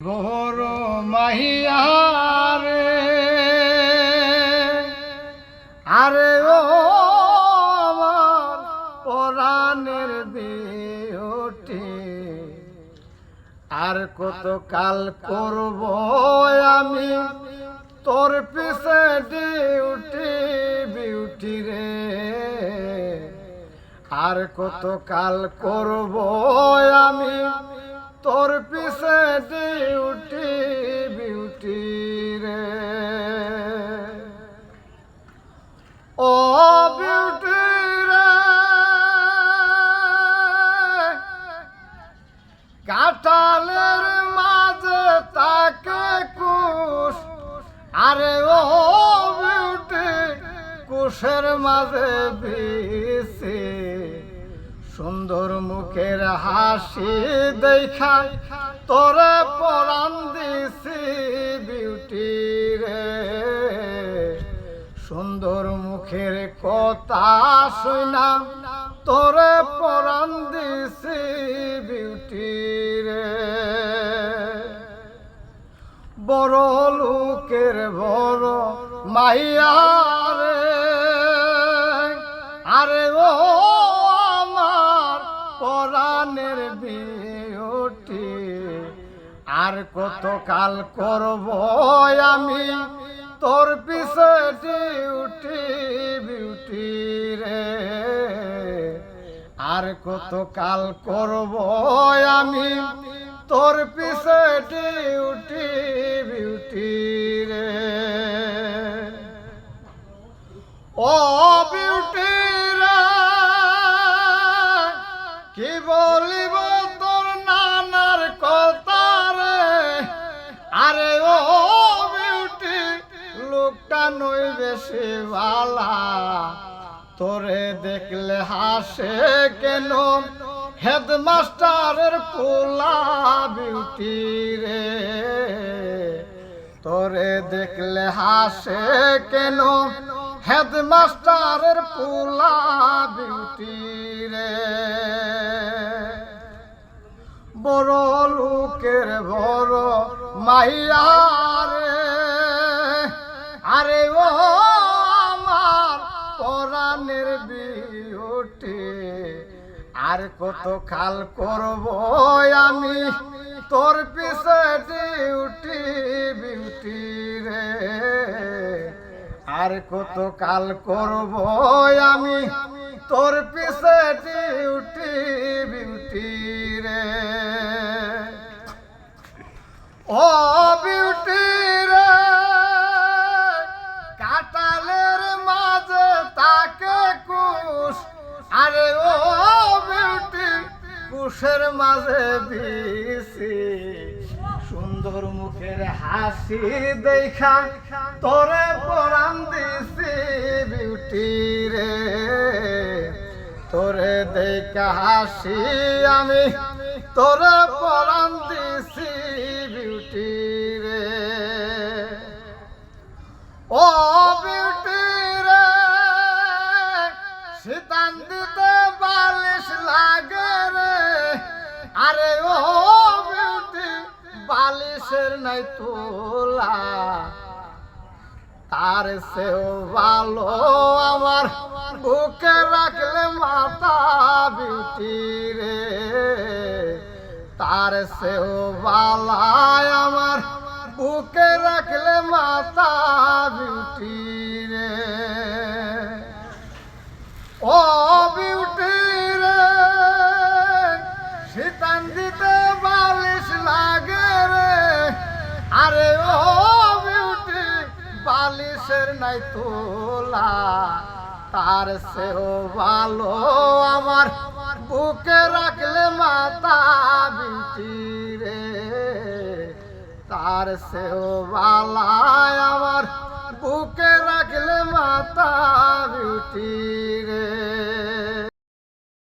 গোর মাহিয়ারে। আরে ও আমার পরাণের বিয়টি আর কত কাল করব আমি তোর পিছে ডিউটি, বিউটি রে। আর কত কাল করব আমি তোর পিছে ডিউটি বিউটি রে। ও বিউটি রে। কাটালের মাঝে তাকে কুশ। আরে ও বিউটি কুশের মাঝে বিছে সুন্দর মুখের হাসি দেখা তোরে পরাণ দিছি বিউটি রে। সুন্দর মুখের কথা শুনা, তোরে পরাণ দিছি বিউটি রে। বড় লোকের বড় মাইয়া রে। আরে ও পরাণের বিউটি। আর কত কাল করব আমি তোর পিছে ডিউটি বিউটি রে। আর কত কাল করব আমি তোর পিছে কি বলিব তোর নানার কথা রে? আরে ও বিউটি, লোকটা নই বেশি বালা তোরে দেখলে হাসে কেন? হেডমাস্টারের পোলা বিউটি রে। তোরে দেখলে হাসে কেন? হেডমাস্টারের পোলা বিউটি রে। বড় লোকের বড় মাইয়া আরে ও আমার পরাণের বিউটি, আর কত কাল করব আমি তোর পিছে ডিউটি আর কত কাল করব আমি? তোর পিছে ডিউটি বিউটি রে। ও বিউটি রে কাটালের মাঝে তাকে কুশ। আরে ও বিউটি, কুশের মাঝে দিছি সুন্দর মুখের হাসি দেখা তোরে পরাণ দিছি বিউটি রে। তোরে দেখা হাসি আমি, তোরে পরাণ দিছি বিউটি রে। ও বিউটি রে, শীতান দিতে বালিশ লাগে রে। আরে ও বালিশের নাই তোলা। তার সেও ভালো আমার বুকে রাখলে মাতা বিউটি রে। তার সেও বালায় আমার বুকে রাখলে মাতা বিউটি নাই তোলা, তার সেও ভালো। আমার বুকে রাখলে মাতা বিটি রে, তার সেও বালায় আমার বুকে রাখলে মাতা বিটি রে।